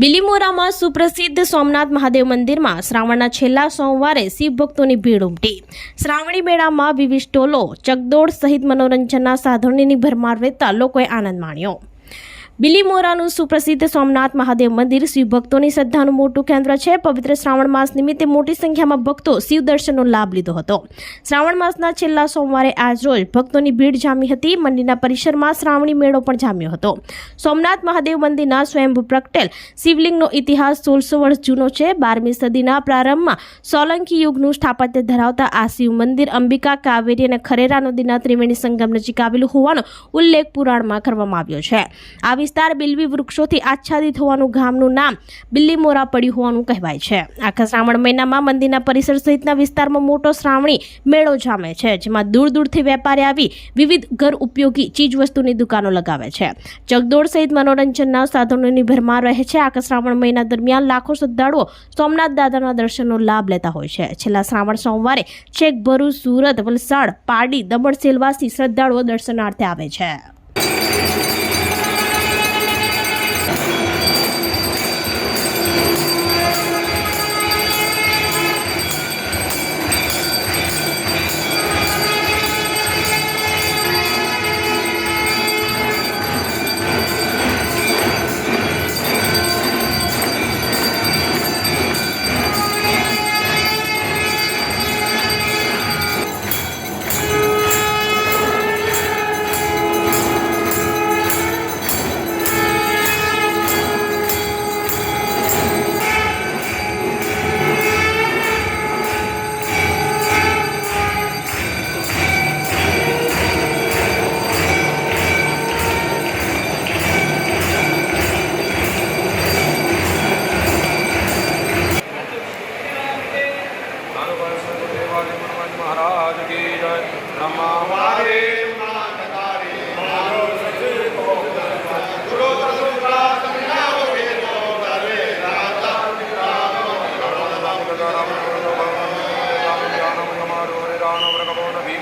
બિલીમોરામાં સુપ્રસિદ્ધ સોમનાથ મહાદેવ મંદિરમાં શ્રાવણના છેલ્લા સોમવારે શિવ ભક્તોની ભીડ ઉમટી. શ્રાવણી મેળામાં વિવિધ સ્ટોલો ચકદોડ સહિત મનોરંજનના સાધનોની ભરમાર રહેતા લોકોએ આનંદ માણ્યો. બિલીમોરાનું સુપ્રસિદ્ધ સોમનાથ મહાદેવ મંદિર શિવ ભક્તોની શ્રદ્ધાનું મોટું કેન્દ્ર છે. પવિત્ર શ્રાવણ માસ નિમિત્તે મોટી સંખ્યામાં ભક્તો શિવ દર્શનનો લાભ લીધો હતો. શ્રાવણ માસના છેલ્લા સોમવારે આજરોજ ભક્તોની ભીડ જામી હતી. મંદિરના પરિસરમાં શ્રાવણી મેળો પણ જામ્યો હતો. સોમનાથ મહાદેવ મંદિરના સ્વયંભૂ પ્રગટેલ શિવલિંગનો ઇતિહાસ સોળસો વર્ષ જૂનો છે. બારમી સદીના પ્રારંભમાં સોલંકી યુગનું સ્થાપત્ય ધરાવતા આ શિવ મંદિર અંબિકા કાવેરી અને ખરેરા નદીના ત્રિવેણી સંગમ નજીક આવેલું હોવાનો ઉલ્લેખ પુરાણમાં કરવામાં આવ્યો છે. આ વિસ્તાર બિલ્વી વૃક્ષોથી આચ્છાદિત હોવાનું ગામનું નામ બિલ્લીમોરા પડ્યું હોવાનું કહેવાય છે. આખા શ્રાવણ મહિનામાં મંદિરના પરિસર સહિતના વિસ્તારમાં મોટો શ્રાવણી મેળો જામે છે, જેમાં દૂર દૂરથી વેપારી આવી વિવિધ ઘર ઉપયોગી ચીજ વસ્તુની દુકાનો લગાવે છે. ચકદોડ સહિત મનોરંજનના સાધનોની ભરમાર રહે છે. આખા શ્રાવણ મહિના દરમિયાન લાખો શ્રદ્ધાળુઓ સોમનાથ દાદાના દર્શનનો લાભ લેતા હોય છે. છેલ્લા શ્રાવણ સોમવારે છેક ભરૂચ, સુરત, વલસાડ, પારડી, દમણ, સેલવાસી શ્રદ્ધાળુઓ દર્શનાર્થે આવે છે. महाराज की जय नमा हमारे भीम